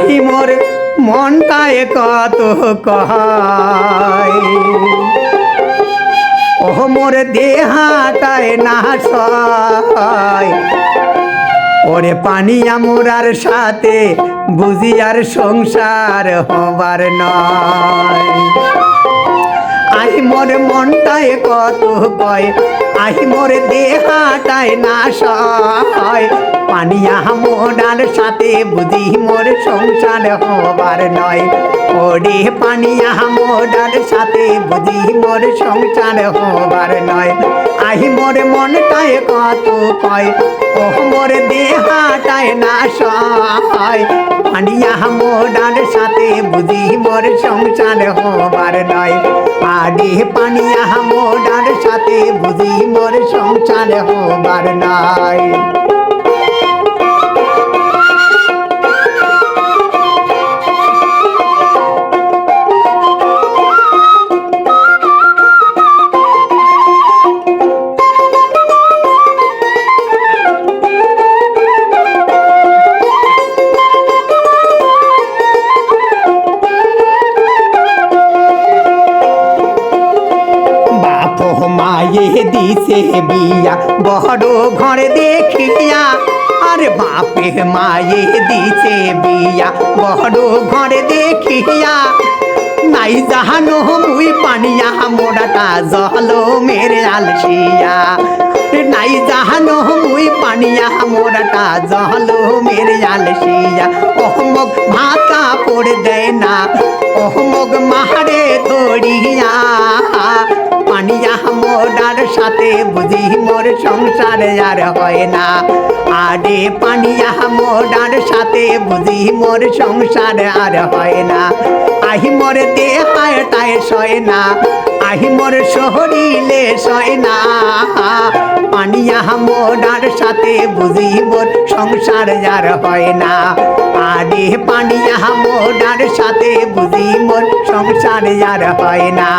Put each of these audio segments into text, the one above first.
আহি মোর মনটায় কত কয় ও মোর দেহাটায় না সয় ওরে পানি আমরার সাথে বুঝি আর সংসার হবার নয়। আহি মোর মনটায় কত কয় আহি মোর দেহাটায় না সয় পানিয়া মোরার সাথে বুঝি মোর সংসার হবার নয়। ওরে পানিয়া মোরার সাথে বুঝি মোর সংসার হবার নয়। আহি মোর মনটায় কত কয় ও মোর দেহাটায় না সয়। পানিয়া মোরার সাথে বুঝি মোর সংসার হবার নয়। আরে পানিয়া মোরার সাথে বুঝি মোর সংসার হবার নয়। মায়ে দিছে বিয়া। বড় ঘরে দেখিয়া, আরে বাপে মায়ে দিছে বিয়া। বড় ঘরে দেখিয়া, নাই জাহানো মুই পানিয়া মোড়াটা জহলো মেরে আলসিয়া। নাই জাহানো মুই পানিয়া মোড়াটা জহলো মেরে আলসিয়া। ওহমক ভাতা পড়ে দেয় না ওহমক মাহারে ধরিয়া। পানিয়া মোড়ার সাথে বুঝি মোর সংসার আর হয় না। আরে পানিয়া মোড়ার সাথে বুঝি মোর সংসার আর হয় না। আহি মোর দেহায় টায় সয় না, আহি মোর শহরিলে সয় না। পানিয়া মোড়ার সাথে বুঝি মোর সংসার আর হয় না। আরে পানিয়া মোড়ার সাথে বুঝি মোর সংসার আর হয় না।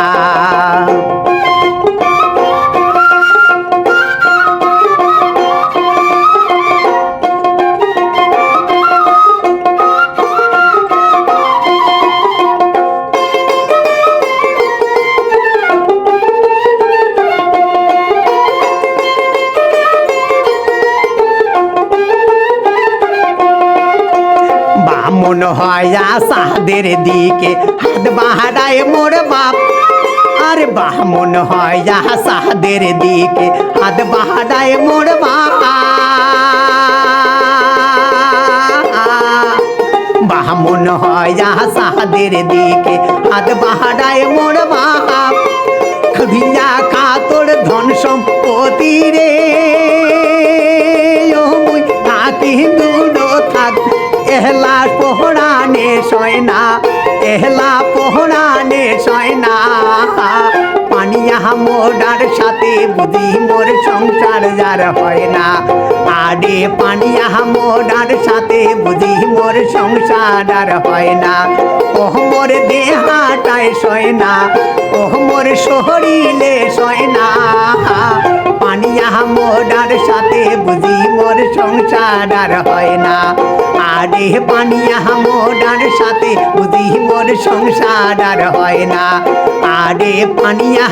বামন হয় আসাদের দিকে। হাত বাহারায় মোর বাপ, আর বামন হয় আসাদের দিকে। হাত বাহারায় মোর বাপ। বামন হয় আসাদের দিকে। হাত বাহারায় মোর বাপ ভিয়া কাতর ধন সম্পত্তি রে। মুই থাক এহলা পোহরানে সয় না এহলা পোহরানে সয় না পানিয়া মোড়ার সাথে বুঝি মোর সংসার যার হয় না। আরে পানিয়া মোড়ার সাথে বুঝি মোর সংসার আর হয় না। ওহ মোর দেহাটায় সয় না ওহ মোর শহরিলে সয় সংসার হয় না। আরে পানিয়া মোড়ার সাথে বুঝি মোর সংসার হয় না। আরে পানিয়া